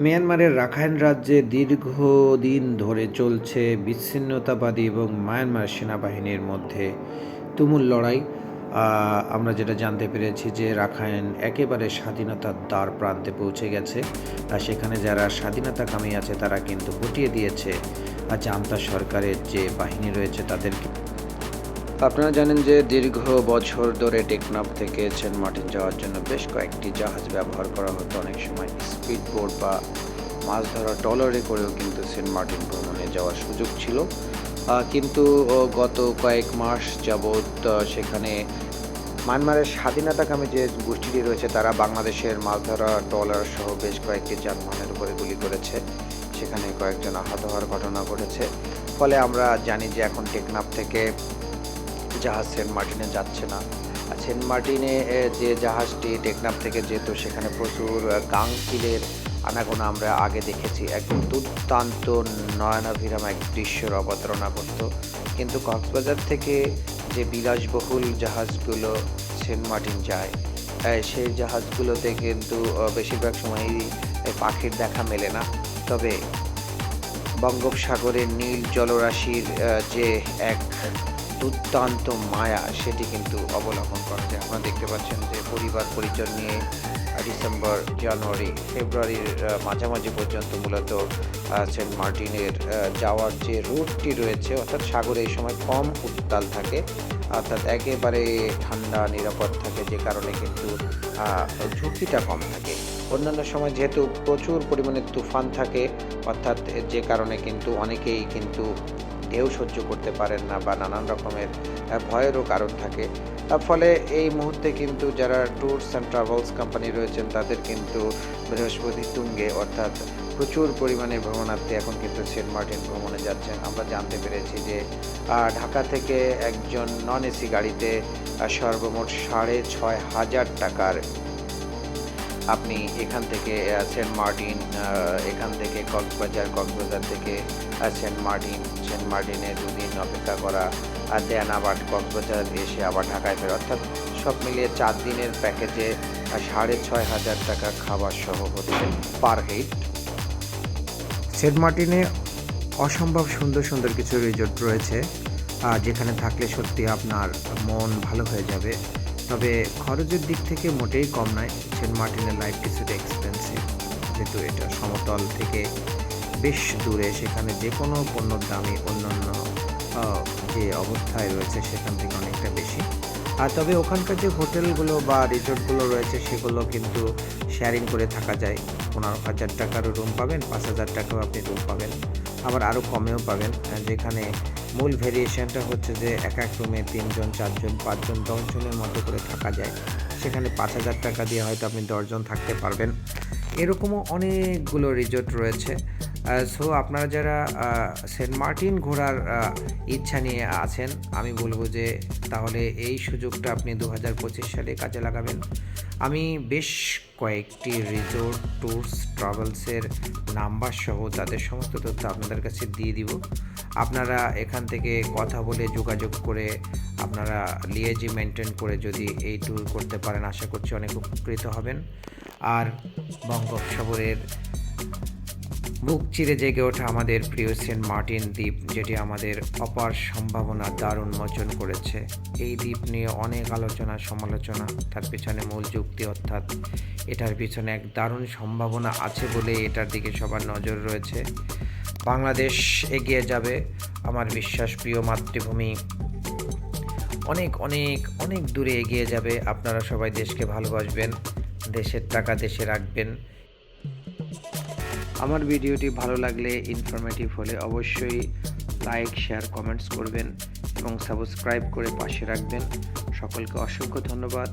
মিয়ানমারের রাখাইন রাজ্যে দীর্ঘদিন ধরে চলছে বিচ্ছিন্নতাবাদী এবং মায়ানমার সেনাবাহিনীর মধ্যে তুমুল লড়াই। আমরা যেটা জানতে পেরেছি যে রাখাইন একেবারে স্বাধীনতার দ্বার প্রান্তে পৌঁছে গেছে আর সেখানে যারা স্বাধীনতাকামী আছে তারা কিন্তু হটিয়ে দিয়েছে। আর জান্তা সরকারের যে বাহিনী রয়েছে তাদেরকে আপনারা জানেন যে দীর্ঘ বছর ধরে টেকনাফ থেকে সেন্ট মার্টিন যাওয়ার জন্য বেশ কয়েকটি জাহাজ ব্যবহার করা হতো। অনেক সময় স্পিড বোট বা মাছ ধরা ট্রলারে করেও কিন্তু সেন্ট মার্টিন ভ্রমণে যাওয়ার সুযোগ ছিল। কিন্তু গত কয়েক মাস যাবৎ সেখানে মায়ানমারের স্বাধীনতাকামী যে গোষ্ঠীটি রয়েছে, তারা বাংলাদেশের মাছ ধরা ট্রলার সহ বেশ কয়েকটি যানবাহনের উপরে গুলি করেছে। সেখানে কয়েকজন আহত হওয়ার ঘটনা ঘটেছে। ফলে আমরা জানি যে এখন টেকনাফ থেকে জাহাজ সেন্ট মার্টিনে যাচ্ছে না। সেন্ট মার্টিনে যে জাহাজটি টেকনাফ থেকে যেত সেখানে প্রচুর আহ, গাংচিলের আনাগোনা আমরা আগে দেখেছি। একদম দুর্দান্ত নয়নাভিরাম এক দৃশ্যের অবতারণা করত। কিন্তু কক্সবাজার থেকে যে বিলাসবহুল জাহাজগুলো সেন্ট মার্টিন যায় সেই জাহাজগুলোতে কিন্তু বেশিরভাগ সময়ই পাখির দেখা মেলে না। তবে বঙ্গোপসাগরের নীল জলরাশির যে এক দুর্দান্ত মায়া সেটি কিন্তু অবলম্বন করা যায় আপনারা দেখতে পাচ্ছেন যে পরিবার পরিজন নিয়ে ডিসেম্বর, জানুয়ারি, ফেব্রুয়ারির মাঝামাঝি পর্যন্ত মূলত সেন্ট মার্টিনের যাওয়ার যে রুটটি রয়েছে, অর্থাৎ সাগরে এই সময় কম উত্তাল থাকে, অর্থাৎ একেবারে ঠান্ডা, নিরাপদ থাকে, যে কারণে কিন্তু ঝুঁকিটা কম থাকে। অন্যান্য সময় যেহেতু প্রচুর পরিমাণে তুফান থাকে, অর্থাৎ যে কারণে কিন্তু অনেকেই কিন্তু ঢেউ সহ্য করতে পারেন না বা নানান রকমের ভয়েরও কারণ থাকে। ফলে এই মুহূর্তে কিন্তু যারা ট্যুরস অ্যান্ড ট্রাভেলস কোম্পানি রয়েছেন, তাদের কিন্তু বৃহস্পতি তুঙ্গে অর্থাৎ প্রচুর পরিমাণে ভ্রমণার্থী এখন কিন্তু সেন্ট মার্টিন ভ্রমণে যাচ্ছেন। আমরা জানতে পেরেছি যে ঢাকা থেকে একজন নন এসি গাড়িতে সর্বমোট সাড়ে ছয় হাজার টাকার আপনি এখান থেকে সেন্ট মার্টিন এখান থেকে কক্সবাজার কক্সবাজার থেকে সেন্ট মার্টিন, সেন্ট মার্টিনে দুদিন অপেক্ষা করা, আর দেন আবার কক্সবাজার এসে আবার ঢাকায় ফেরা। অর্থাৎ সব মিলিয়ে চার দিনের প্যাকেজে সাড়ে ছয় হাজার টাকা খাবার সহ হচ্ছে পার হেড। সেন্ট মার্টিনে অসম্ভব সুন্দর সুন্দর কিছু রিজোর্ট রয়েছে যেখানে থাকলে সত্যি আপনার মন ভালো হয়ে যাবে। তবে খরচের দিক থেকে মোটেই কম নয়। সেন্ট মার্টিনের লাইফ কিছুটা এক্সপেন্সিভ যেহেতু এটা সমতল থেকে বেশ দূরে, সেখানে যে কোনো পণ্যর দামই অন্যান্য যে অবস্থায় রয়েছে সেখান থেকে অনেকটা বেশি। আর তবে ওখানকার যে হোটেলগুলো বা রিসোর্টগুলো রয়েছে, সেগুলো কিন্তু শেয়ারিং করে থাকা যায়। পনেরো হাজার টাকারও রুম পাবেন, পাঁচ হাজার টাকাও আপনি রুম পাবেন। আবার আরও কমেও পাবেন, যেখানে মূল ভেরিয়েশনটা হচ্ছে যে এক এক রুমে তিনজন, চারজন, পাঁচজন, দশজনের মতো করে থাকা যায়। সেখানে পাঁচ হাজার টাকা দিয়ে হয়তো আপনি দশজন থাকতে পারবেন। এরকমও অনেকগুলো রিজোর্ট রয়েছে। সো আপনারা যারা সেন্ট মার্টিন ঘোরার ইচ্ছা নিয়ে আছেন, আমি বলব যে তাহলে এই সুযোগটা আপনি দু হাজার পঁচিশ সালে কাজে লাগাবেন। আমি বেশ কয়েকটি রিসোর্ট ট্যুরস ট্রাভেলসের নাম্বার সহ তাদের সমস্ত তথ্য আপনাদের কাছে দিয়ে দিব। আপনারা এখান থেকে কথা বলে যোগাযোগ করে আপনারা লিয়েজি মেনটেন করে যদি এই ট্যুর করতে পারেন, আশা করছি অনেক উপকৃত হবেন। আর বঙ্গোপসাগরের বুক চিরে জেগে ওঠা আমাদের প্রিয় সেন্ট মার্টিন দ্বীপ, যেটি আমাদের অপার সম্ভাবনা দ্বার উন্মোচন করেছে। এই দ্বীপ নিয়ে অনেক আলোচনা, সমালোচনা, তার পিছনে মূল যুক্তি অর্থাৎ এটার পিছনে এক দারুণ সম্ভাবনা আছে বলে এটার দিকে সবার নজর রয়েছে। বাংলাদেশ এগিয়ে যাবে আমার বিশ্বাস প্রিয় মাতৃভূমি। অনেক অনেক অনেক দূরে এগিয়ে যাবে। আপনারা সবাই দেশকে ভালোবাসবেন, দেশের টাকা দেশে রাখবেন। আমার ভিডিওটি ভালো লাগলে ইনফরমেটিভ হলে অবশ্যই লাইক শেয়ার কমেন্টস করবেন এবং সাবস্ক্রাইব করে পাশে রাখবেন। সকলকে অসংখ্য ধন্যবাদ।